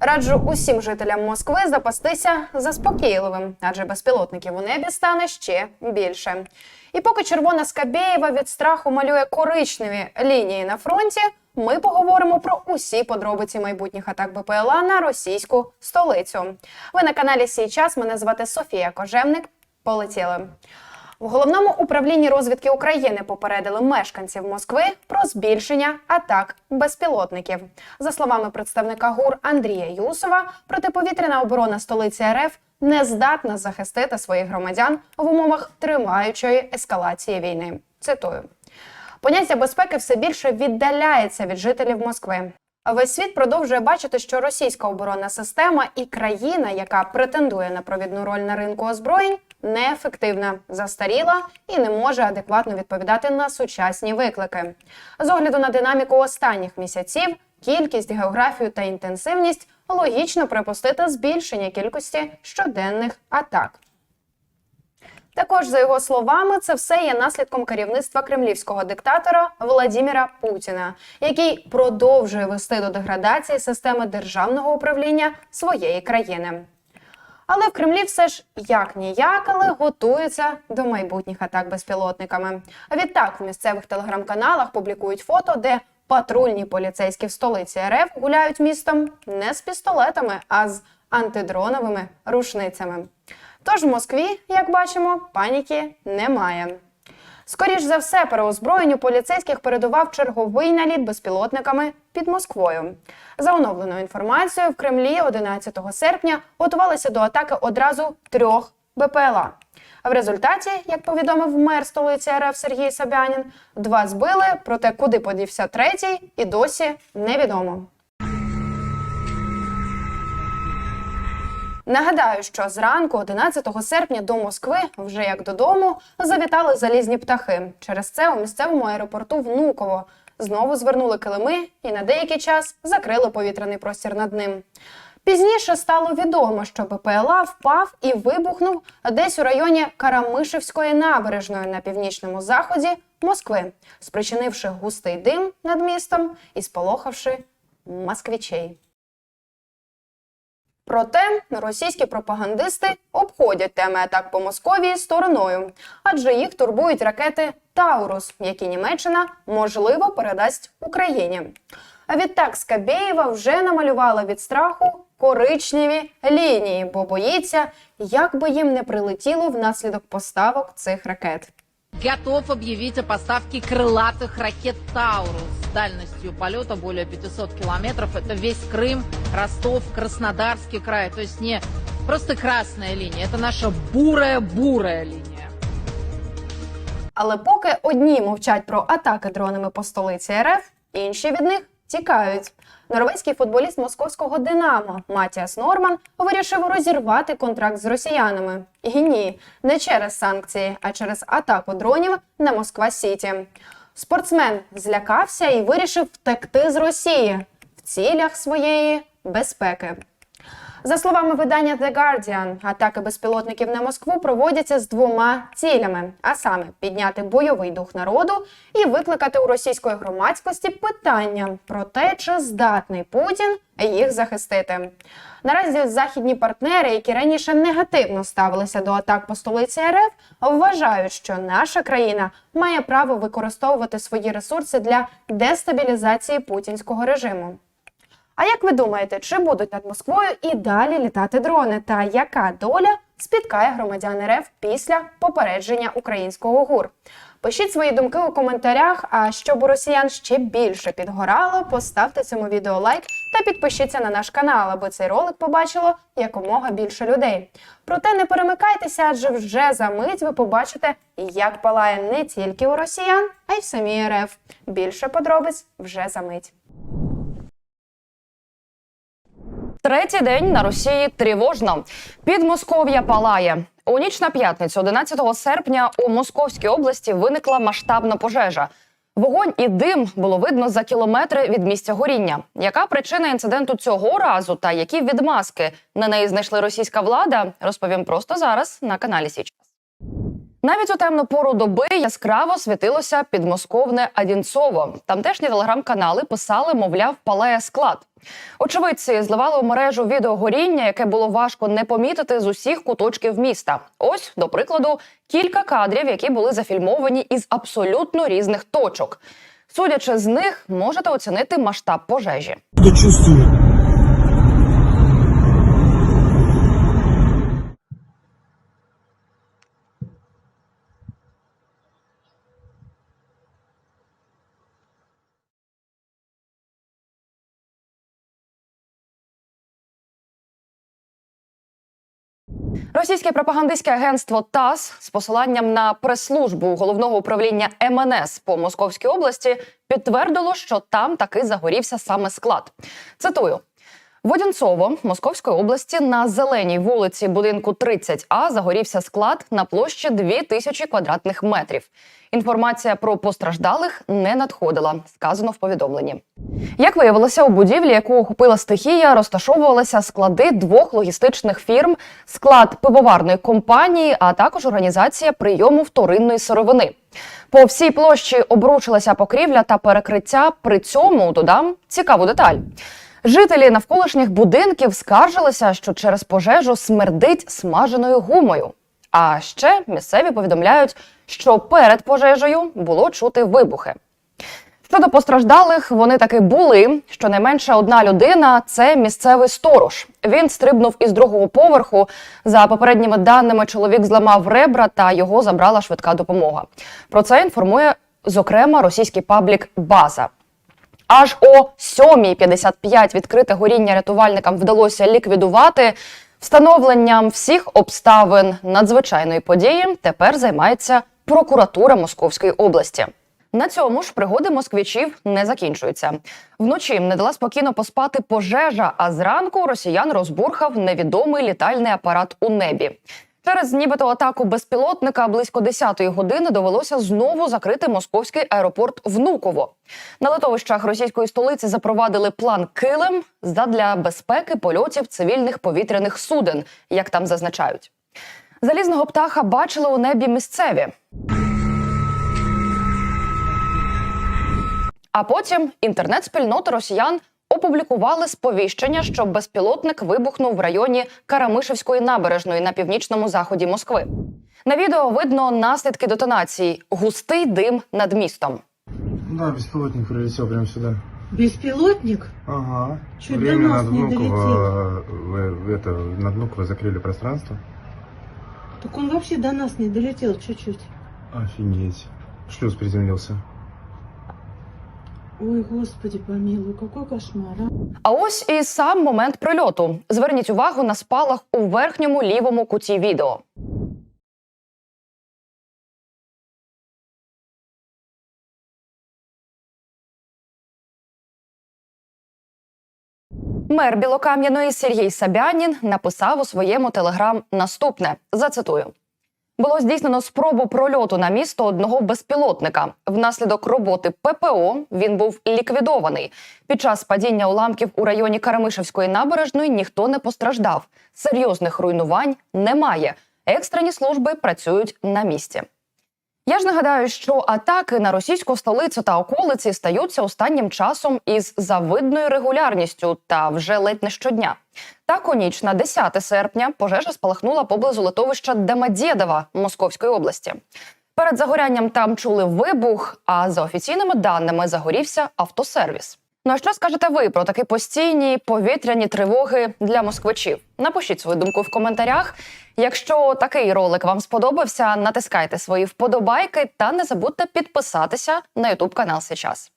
Раджу усім жителям Москви запастися заспокійливим, адже безпілотників у небі стане ще більше. І поки червона Скабєєва від страху малює коричневі лінії на фронті, ми поговоримо про усі подробиці майбутніх атак БПЛА на російську столицю. Ви на каналі Сій час. Мене звати Софія Кожевник. Полетіли. В головному управлінні розвідки України попередили мешканців Москви про збільшення атак безпілотників. За словами представника ГУР Андрія Юсова, протиповітряна оборона столиці РФ не здатна захистити своїх громадян в умовах триваючої ескалації війни. Цитую. Поняття безпеки все більше віддаляється від жителів Москви. Весь світ продовжує бачити, що російська оборонна система і країна, яка претендує на провідну роль на ринку озброєнь, неефективна, застаріла і не може адекватно відповідати на сучасні виклики. З огляду на динаміку останніх місяців, кількість, географію та інтенсивність логічно припустити збільшення кількості щоденних атак. Також, за його словами, це все є наслідком керівництва кремлівського диктатора Владіміра Путіна, який продовжує вести до деградації системи державного управління своєї країни. Але в Кремлі все ж як ніяк, але готуються до майбутніх атак безпілотниками. А відтак в місцевих телеграм-каналах публікують фото, де патрульні поліцейські в столиці РФ гуляють містом не з пістолетами, а з антидроновими рушницями. Тож в Москві, як бачимо, паніки немає. Скоріш за все, переозброєнню поліцейських передував черговий наліт безпілотниками під Москвою. За оновленою інформацією, в Кремлі 11 серпня готувалися до атаки одразу трьох БПЛА. В результаті, як повідомив мер столиці РФ Сергій Собянін, два збили, проте куди подівся третій, і досі невідомо. Нагадаю, що зранку, 11 серпня, до Москви, вже як додому, завітали залізні птахи. Через це у місцевому аеропорту Внуково знову звернули килими і на деякий час закрили повітряний простір над ним. Пізніше стало відомо, що БПЛА впав і вибухнув десь у районі Карамишевської набережної на північному заході Москви, спричинивши густий дим над містом і сполохавши москвичей. Проте російські пропагандисти обходять теми атак по Московії стороною, адже їх турбують ракети Таурус, які Німеччина можливо передасть Україні. А відтак Скабєєва вже намалювала від страху коричневі лінії, бо боїться, як би їм не прилетіло внаслідок поставок цих ракет готов объявить о поставке крылатых ракет «Таурус» с дальностью полета более 500 километров. Это весь Крым, Ростов, Краснодарский край. То есть не просто красная линия, это наша бурая-бурая линия. Але поки одні мовчать про атаки дронами по столиці РФ, інші від них тікають. Норвезький футболіст московського Динамо Матіас Норман вирішив розірвати контракт з росіянами. І ні, не через санкції, а через атаку дронів на Москва Сіті. Спортсмен злякався і вирішив втекти з Росії в цілях своєї безпеки. За словами видання The Guardian, атаки безпілотників на Москву проводяться з двома цілями: а саме підняти бойовий дух народу і викликати у російської громадськості питання про те, чи здатний Путін їх захистити. Наразі західні партнери, які раніше негативно ставилися до атак по столиці РФ, вважають, що наша країна має право використовувати свої ресурси для дестабілізації путінського режиму. А як ви думаєте, чи будуть над Москвою і далі літати дрони? Та яка доля спіткає громадян РФ після попередження українського ГУР? Пишіть свої думки у коментарях. А щоб у росіян ще більше підгорало, поставте цьому відео лайк та підпишіться на наш канал, аби цей ролик побачило якомога більше людей. Проте не перемикайтеся, адже вже за мить ви побачите, як палає не тільки у росіян, а й в самій РФ. Більше подробиць вже за мить. Третій день на Росії тривожно. Підмосков'я палає. У ніч на п'ятницю, 11 серпня, у Московській області виникла масштабна пожежа. Вогонь і дим було видно за кілометри від місця горіння. Яка причина інциденту цього разу та які відмазки на неї знайшли російська влада? Розповім просто зараз на каналі Січас. Навіть у темну пору доби яскраво світилося підмосковне Адінцово. Тамтешні телеграм-канали писали, мовляв, палає склад. Очевидці зливали у мережу відеогоріння, яке було важко не помітити з усіх куточків міста. Ось, до прикладу, кілька кадрів, які були зафільмовані із абсолютно різних точок. Судячи з них, можете оцінити масштаб пожежі. Я Російське пропагандистське агентство ТАСС з посиланням на прес-службу головного управління МНС по Московській області підтвердило, що там таки загорівся саме склад. Цитую. В Одінцово Московської області на зеленій вулиці будинку 30А загорівся склад на площі 2000 квадратних метрів. Інформація про постраждалих не надходила, сказано в повідомленні. Як виявилося, у будівлі, яку охопила стихія, розташовувалися склади двох логістичних фірм, склад пивоварної компанії, а також організація прийому вторинної сировини. По всій площі обрушилася покрівля та перекриття. При цьому додам цікаву деталь. Жителі навколишніх будинків скаржилися, що через пожежу смердить смаженою гумою. А ще місцеві повідомляють, що перед пожежею було чути вибухи. Щодо постраждалих, вони таки були. Щонайменше одна людина це місцевий сторож. Він стрибнув із другого поверху. За попередніми даними, чоловік зламав ребра та його забрала швидка допомога. Про це інформує зокрема російський паблік База. Аж о 7.55 відкрите горіння рятувальникам вдалося ліквідувати. Встановленням всіх обставин надзвичайної події тепер займається прокуратура Московської області. На цьому ж пригоди москвичів не закінчуються. Вночі не дала спокійно поспати пожежа, а зранку росіян розбурхав невідомий літальний апарат у небі. Через нібито атаку безпілотника близько 10-ї години довелося знову закрити московський аеропорт Внуково. На литовищах російської столиці запровадили план Килим задля безпеки польотів цивільних повітряних суден, як там зазначають. Залізного птаха бачили у небі місцеві. А потім інтернет-спільноти росіян опублікували сповіщення, що безпілотник вибухнув в районі Карамишевської набережної на північному заході Москви. На відео видно наслідки детонації густий дим над містом. Да, беспилотник прилетел прямо сюда. Беспилотник? Ага. Чуть до Временно нас над не Внуково, долетел. вы, вы это, над Внуково закрыли пространство. Так он вообще до нас не долетел чуть-чуть. Офигеть. Шлюз приземлился. Ой, господи помилуй, какой кошмар, а. А ось і сам момент прильоту. Зверніть увагу на спалах у верхньому лівому куті відео. Мер Білокам'яної Сергій Сабянін написав у своєму телеграм наступне: зацитую. Було здійснено спробу прольоту на місто одного безпілотника. Внаслідок роботи ППО він був ліквідований. Під час падіння уламків у районі Карамишевської набережної ніхто не постраждав. Серйозних руйнувань немає. Екстрені служби працюють на місці. Я ж нагадаю, що атаки на російську столицю та околиці стаються останнім часом із завидною регулярністю та вже ледь не щодня. Так, у ніч на 10 серпня пожежа спалахнула поблизу литовища Демадєдова Московської області. Перед загорянням там чули вибух, а за офіційними даними загорівся автосервіс. Ну а що скажете ви про такі постійні повітряні тривоги для москвичів? Напишіть свою думку в коментарях. Якщо такий ролик вам сподобався, натискайте свої вподобайки та не забудьте підписатися на Ютуб канал Сейчас.